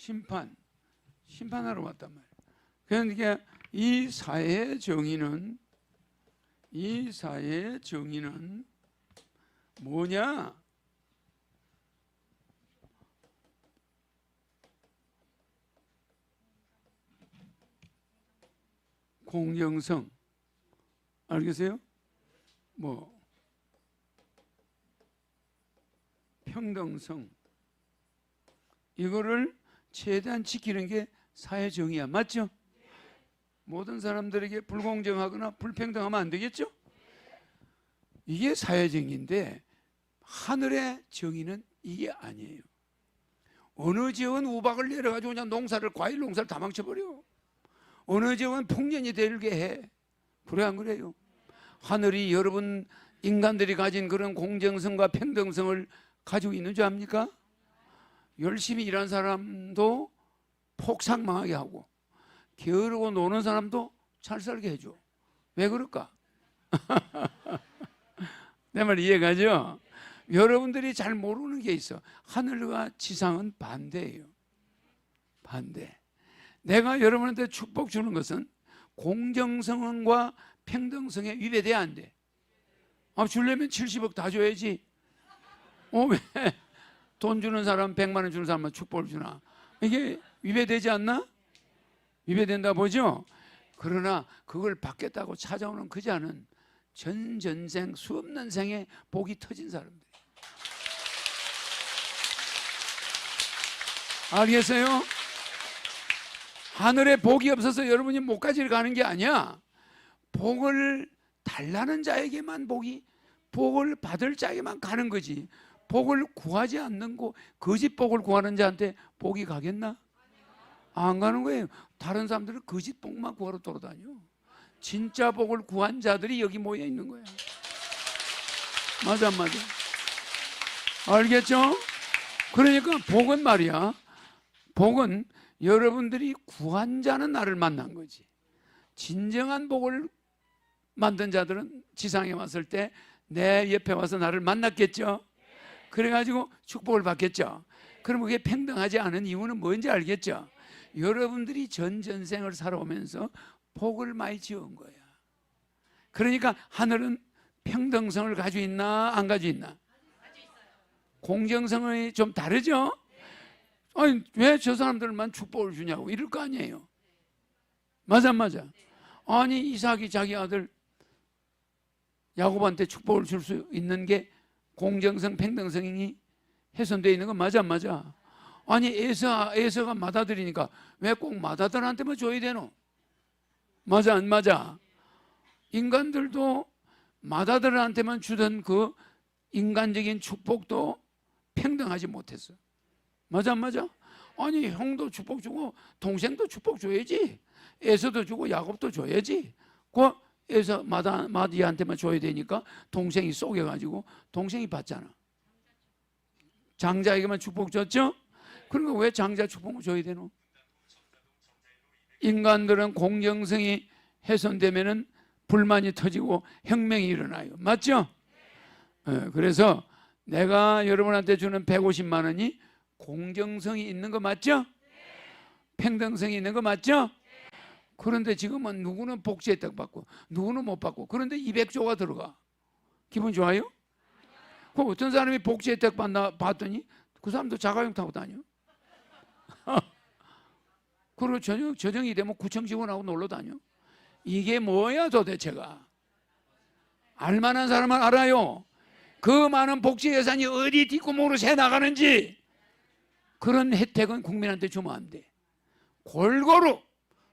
심판, 심판하러 왔단 말이에요. 그러니까 이 사회의 정의는 이 사회의 정의는 뭐냐? 공정성 알겠어요? 뭐 평등성 이거를 최대한 지키는 게 사회 정의야 맞죠? 모든 사람들에게 불공정하거나 불평등하면 안 되겠죠? 이게 사회 정의인데 하늘의 정의는 이게 아니에요. 어느 지역은 우박을 내려가지고 그냥 농사를 과일 농사를 다 망쳐버려. 어느 지역은 풍년이 들게 해. 그래 안 그래요? 하늘이 여러분 인간들이 가진 그런 공정성과 평등성을 가지고 있는 줄 압니까? 열심히 일한 사람도 폭삭 망하게 하고 게으르고 노는 사람도 잘 살게 해줘. 왜 그럴까? 내 말 이해가죠? 여러분들이 잘 모르는 게 있어. 하늘과 지상은 반대예요. 반대. 내가 여러분한테 축복 주는 것은 공정성과 평등성에 위배돼야 안 돼. 아, 주려면 70억 다 줘야지. 어, 왜? 돈 주는 사람 100만 원 주는 사람만 축복을 주나? 이게 위배되지 않나? 위배된다 보죠? 그러나 그걸 받겠다고 찾아오는 그 자는 전 전생 수없는 생에 복이 터진 사람들. 알겠어요? 하늘에 복이 없어서 여러분이 못가지를 가는 게 아니야. 복을 달라는 자에게만 복이 복을 받을 자에게만 가는 거지. 복을 구하지 않는 거 거짓 복을 구하는 자한테 복이 가겠나? 안 가는 거예요. 다른 사람들은 거짓 복만 구하러 돌아다녀. 진짜 복을 구한 자들이 여기 모여 있는 거야. 맞아, 안 맞아? 알겠죠? 그러니까 복은 말이야. 복은 여러분들이 구한 자는 나를 만난 거지. 진정한 복을 만든 자들은 지상에 왔을 때 내 옆에 와서 나를 만났겠죠. 그래가지고 축복을 받겠죠. 그럼 그게 평등하지 않은 이유는 뭔지 알겠죠? 여러분들이 전 전생을 살아오면서 복을 많이 지은 거야. 그러니까 하늘은 평등성을 가지고 있나 안 가지고 있나? 공정성이 좀 다르죠? 아니 왜 저 사람들만 축복을 주냐고 이럴 거 아니에요. 맞아 안 맞아? 아니 이삭이 자기 아들 야곱한테 축복을 줄 수 있는 게 공정성 평등성이 훼손되어 있는 건 맞아 안 맞아? 아니 에서 에서가 맏아들이니까 왜꼭 맏아들한테만 줘야 되노? 맞아 안 맞아? 인간들도 맏아들한테만 주던 그 인간적인 축복도 평등하지 못했어. 맞아 안 맞아? 아니 형도 축복 주고 동생도 축복 줘야지. 에서도 주고 야곱도 줘야지. 그 에서 마다 마디한테만 줘야 되니까 동생이 속여가지고 동생이 받잖아. 장자에게만 축복 줬죠? 그러니까 왜 장자 축복을 줘야 되노? 인간들은 공정성이 훼손되면은 불만이 터지고 혁명이 일어나요. 맞죠? 예, 그래서 내가 여러분한테 주는 150만 원이 공정성이 있는 거 맞죠? 평등성이 있는 거 맞죠? 그런데 지금은 누구는 복지 혜택 받고 누구는 못 받고 그런데 200조가 들어가. 기분 좋아요? 그 어떤 사람이 복지 혜택 받나 봤더니 그 사람도 자가용 타고 다녀. 그리고 저녁 저녁이 되면 구청 직원하고 놀러 다녀. 이게 뭐야 도대체가? 알만한 사람은 알아요. 그 많은 복지 예산이 어디 뒷구멍으로 새 나가는지 그런 혜택은 국민한테 주면 안 돼. 골고루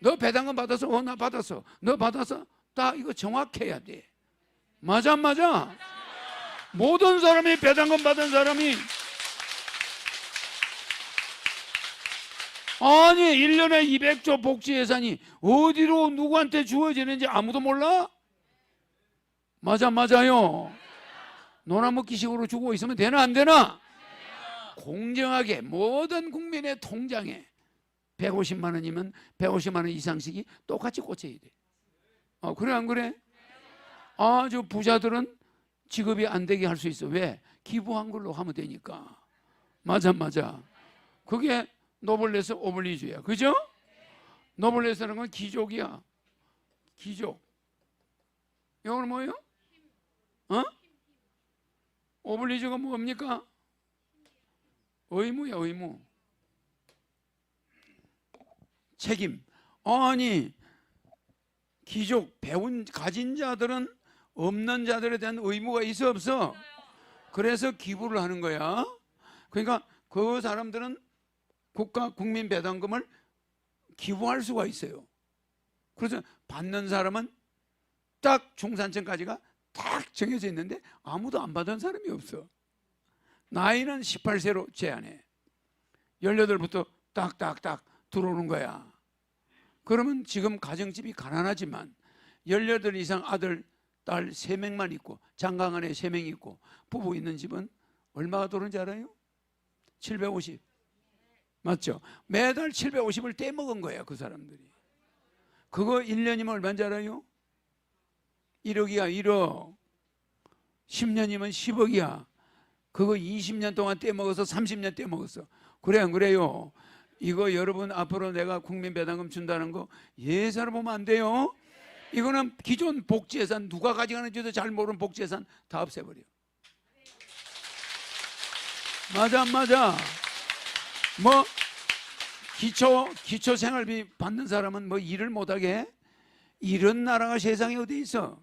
너 배당금 받아서 어 나 받았어. 너 받아서 다 이거 정확해야 돼. 맞아 안 맞아? 모든 사람이 배당금 받은 사람이 아니 1년에 200조 복지 예산이 어디로 누구한테 주어지는지 아무도 몰라? 맞아 맞아요. 노나먹기식으로 주고 있으면 되나 안 되나? 공정하게 모든 국민의 통장에 150만 원이면 150만 원 이상씩이 똑같이 꽂혀야 돼. 어, 그래 안 그래? 아주 부자들은 지급이 안 되게 할 수 있어. 왜? 기부한 걸로 하면 되니까. 맞아 맞아. 그게 노블레스 오블리주야. 그죠? 노블레스라는 건 귀족이야. 귀족. 이거는 뭐예요? 어? 오블리주가 뭡니까? 의무야, 의무. 책임. 아니, 귀족, 배운, 가진 자들은 없는 자들에 대한 의무가 있어, 없어? 그래서 기부를 하는 거야. 그러니까 그 사람들은 국가 국민 배당금을 기부할 수가 있어요. 그래서 받는 사람은 딱 중산층까지가 딱 정해져 있는데 아무도 안 받은 사람이 없어. 나이는 18세로 제한해. 18부터 딱딱딱 들어오는 거야. 그러면 지금 가정집이 가난하지만 18 이상 아들, 딸 3명만 있고 장강 안에 3명 있고 부부 있는 집은 얼마가 들어오는지 알아요? 750. 맞죠? 매달 750을 떼먹은 거예요, 그 사람들이. 그거 1년이면 얼마인지 알아요? 1억이야, 1억. 10년이면 10억이야. 그거 20년 동안 떼먹어서 30년 떼먹었어. 그래, 안 그래요? 이거 여러분 앞으로 내가 국민 배당금 준다는 거 예사로 보면 안 돼요. 이거는 기존 복지예산 누가 가져가는지도 잘 모르는 복지예산 다 없애버려. 맞아, 안 맞아. 뭐 기초 기초 생활비 받는 사람은 뭐 일을 못하게 해? 이런 나라가 세상에 어디 있어?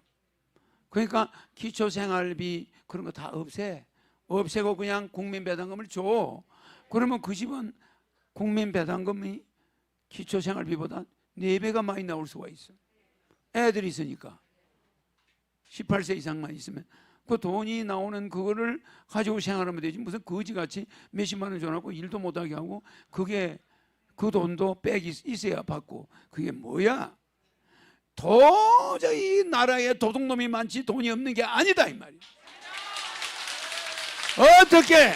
그러니까 기초 생활비 그런 거 다 없애. 없애고 그냥 국민 배당금을 줘. 그러면 그 집은 국민 배당금이 기초 생활비보다 네 배가 많이 나올 수가 있어. 애들이 있으니까. 18세 이상만 있으면. 그 돈이 나오는 그거를 가지고 생활하면 되지. 무슨 거지같이 몇십만 원 줘놓고 일도 못하게 하고 그게 그 돈도 빽이 있어야 받고. 그게 뭐야? 도저히 이 나라에 도둑놈이 많지 돈이 없는 게 아니다 이 말이야. 어떻게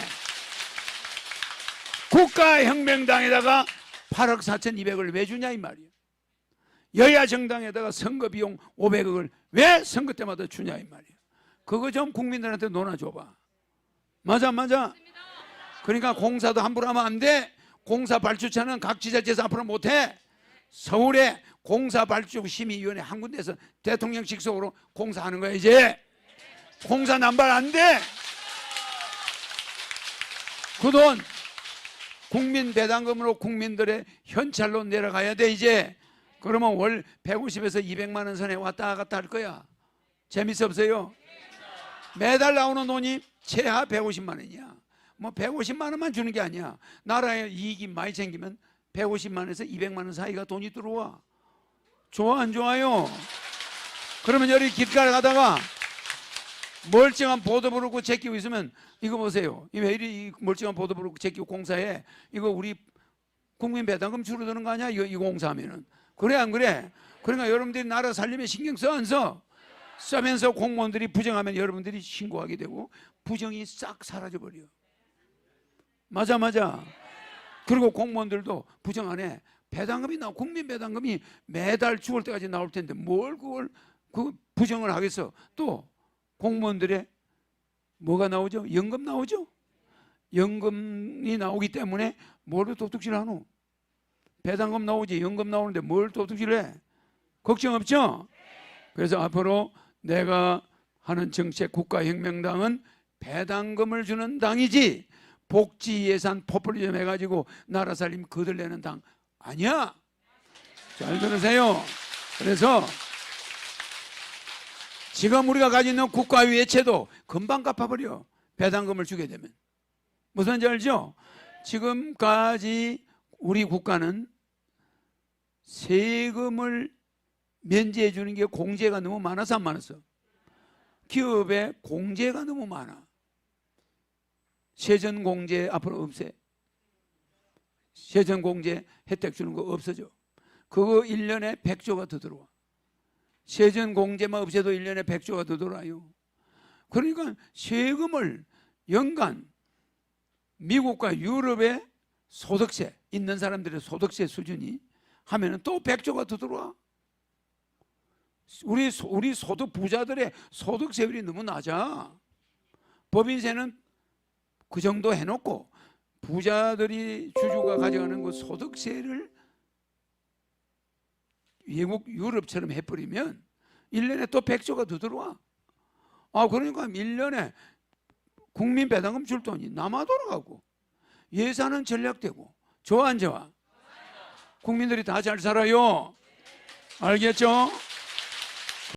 국가혁명당에다가 8억 4천2백을 왜 주냐 이 말이야 여야 정당에다가 선거 비용 500억을 왜 선거 때마다 주냐 이 말이야 그거 좀 국민들한테 논아줘봐. 맞아, 맞아. 그러니까 공사도 함부로 하면 안 돼. 공사 발주처는 각 지자체에서 앞으로 못해. 서울에 공사 발주 심의위원회 한 군데서 대통령 직속으로 공사하는 거야 이제. 공사 남발 안 돼. 그돈 국민 배당금으로 국민들의 현찰로 내려가야 돼 이제. 그러면 월 150에서 200만 원 선에 왔다 갔다 할 거야. 재밌어 없어요? 매달 나오는 돈이 최하 150만 원이야. 뭐 150만 원만 주는 게 아니야. 나라에 이익이 많이 생기면 150만 원에서 200만 원 사이가 돈이 들어와. 좋아 안 좋아요? 그러면 여기 길가에 가다가 멀쩡한 보도 부르고 제끼고 있으면 이거 보세요. 이왜 이리 멀쩡한 보도 부르고 제끼고 공사해? 이거 우리 국민 배당금 줄어드는 거 아니야? 이거, 이거 공사하면은. 그래 안 그래? 그러니까 여러분들이 나라 살림에 신경 써 안 써? 써면서 공무원들이 부정하면 여러분들이 신고하게 되고 부정이 싹 사라져 버려. 맞아 맞아. 그리고 공무원들도 부정 안 해. 배당금이 나 국민 배당금이 매달 죽을 때까지 나올 텐데 뭘 그걸 그 부정을 하겠어. 또 공무원들의 뭐가 나오죠? 연금 나오죠? 연금이 나오기 때문에 뭘 도둑질 하노? 배당금 나오지 연금 나오는데 뭘 도둑질 해? 걱정 없죠? 그래서 앞으로 내가 하는 정책 국가혁명당은 배당금을 주는 당이지 복지 예산 포퓰리즘 해가지고 나라 살림 거들내는 당 아니야. 잘 들으세요. 그래서 지금 우리가 가지고 있는 국가의 예체도 금방 갚아버려. 배당금을 주게 되면. 무슨 지 알죠? 지금까지 우리 국가는 세금을 면제해 주는 게 공제가 너무 많아서 안 많았어. 기업에 공제가 너무 많아. 세전 공제 앞으로 없애. 세전 공제 혜택 주는 거 없어져. 그거 1년에 100조가 더 들어와. 세전 공제만 없애도 1년에 100조가 더 들어와요. 그러니까 세금을 연간 미국과 유럽의 소득세 있는 사람들의 소득세 수준이 하면은 또 100조가 더 들어와. 우리 소- 우리 소득 부자들의 소득세율이 너무 낮아. 법인세는 그 정도 해놓고 부자들이 주주가 가져가는 그 소득세를 외국 유럽처럼 해버리면 1년에 또 100조가 더 들어와. 아 그러니까 1년에 국민 배당금 줄 돈이 남아 돌아가고 예산은 전략되고 좋아 안 좋아? 국민들이 다 잘 살아요. 알겠죠?